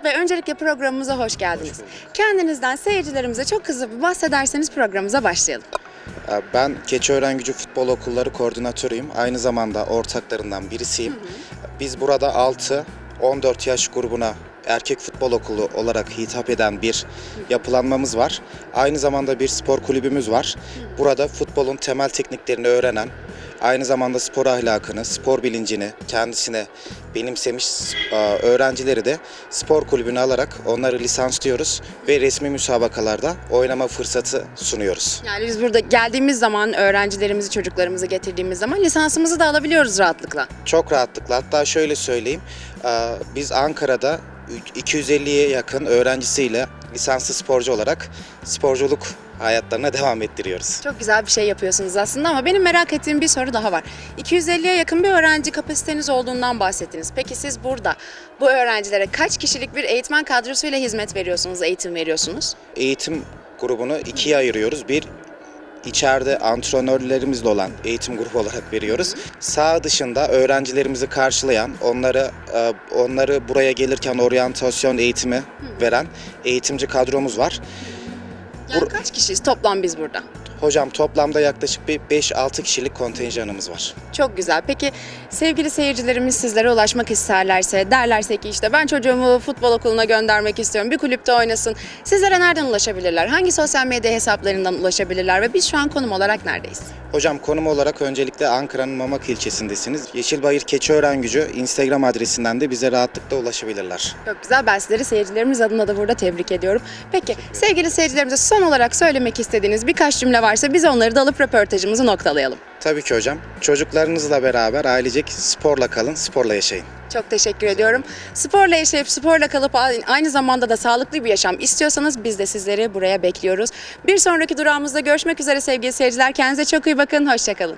Murat Bey öncelikle programımıza hoş geldiniz. Kendinizden seyircilerimize çok hızlı bir bahsederseniz programımıza başlayalım. Ee, Ben Keçiören Gücü Futbol Okulları koordinatörüyüm. Aynı zamanda ortaklarından birisiyim. Biz burada 6-14 yaş grubuna erkek futbol okulu olarak hitap eden bir yapılanmamız var. Aynı zamanda bir spor kulübümüz var. Burada futbolun temel tekniklerini öğrenen, aynı zamanda spor ahlakını, spor bilincini kendisine benimsemiş e, öğrencileri de spor kulübüne alarak onları lisanslıyoruz ve resmi müsabakalarda oynama fırsatı sunuyoruz. Yani biz burada geldiğimiz zaman öğrencilerimizi, çocuklarımızı getirdiğimiz zaman lisansımızı da alabiliyoruz rahatlıkla. Çok rahatlıkla hatta şöyle söyleyeyim e, biz Ankara'da 250'ye yakın öğrencisiyle lisanslı sporcu olarak sporculuk hayatlarına devam ettiriyoruz. Çok güzel bir şey yapıyorsunuz aslında ama benim merak ettiğim bir soru daha var. 250'ye yakın bir öğrenci kapasiteniz olduğundan bahsettiniz. Peki siz burada bu öğrencilere kaç kişilik bir eğitmen kadrosuyla hizmet veriyorsunuz, eğitim veriyorsunuz? Eğitim grubunu ikiye ayırıyoruz. Bir içeride antrenörlerimizle olan eğitim grubu olarak veriyoruz. Sağ dışında öğrencilerimizi karşılayan, onları e, onları buraya gelirken oryantasyon eğitimi veren eğitimci kadromuz var. Yani kaç kişiyiz toplam biz burada? Hocam toplamda yaklaşık bir 5-6 kişilik kontenjanımız var. Çok güzel. Peki sevgili seyircilerimiz sizlere ulaşmak isterlerse, derlerse ki işte ben çocuğumu futbol okuluna göndermek istiyorum, bir kulüpte oynasın. Sizlere nereden ulaşabilirler? Hangi sosyal medya hesaplarından ulaşabilirler ve biz şu an konum olarak neredeyiz? Hocam konum olarak öncelikle Ankara'nın Mamak ilçesindesiniz. Yeşilbayır Keçiören Gücü Instagram adresinden de bize rahatlıkla ulaşabilirler. Çok güzel. Ben sizleri seyircilerimiz adına da burada tebrik ediyorum. Peki sevgili seyircilerimize son olarak söylemek istediğiniz birkaç cümle varsa biz onları da alıp röportajımızı noktalayalım. Tabii ki hocam. Çocuklarınızla beraber ailecek sporla kalın, sporla yaşayın. Çok teşekkür ediyorum. Sporla yaşayıp sporla kalıp aynı zamanda da sağlıklı bir yaşam istiyorsanız biz de sizleri buraya bekliyoruz. Bir sonraki durağımızda görüşmek üzere sevgili seyirciler. Kendinize çok iyi bakın. Hoşçakalın.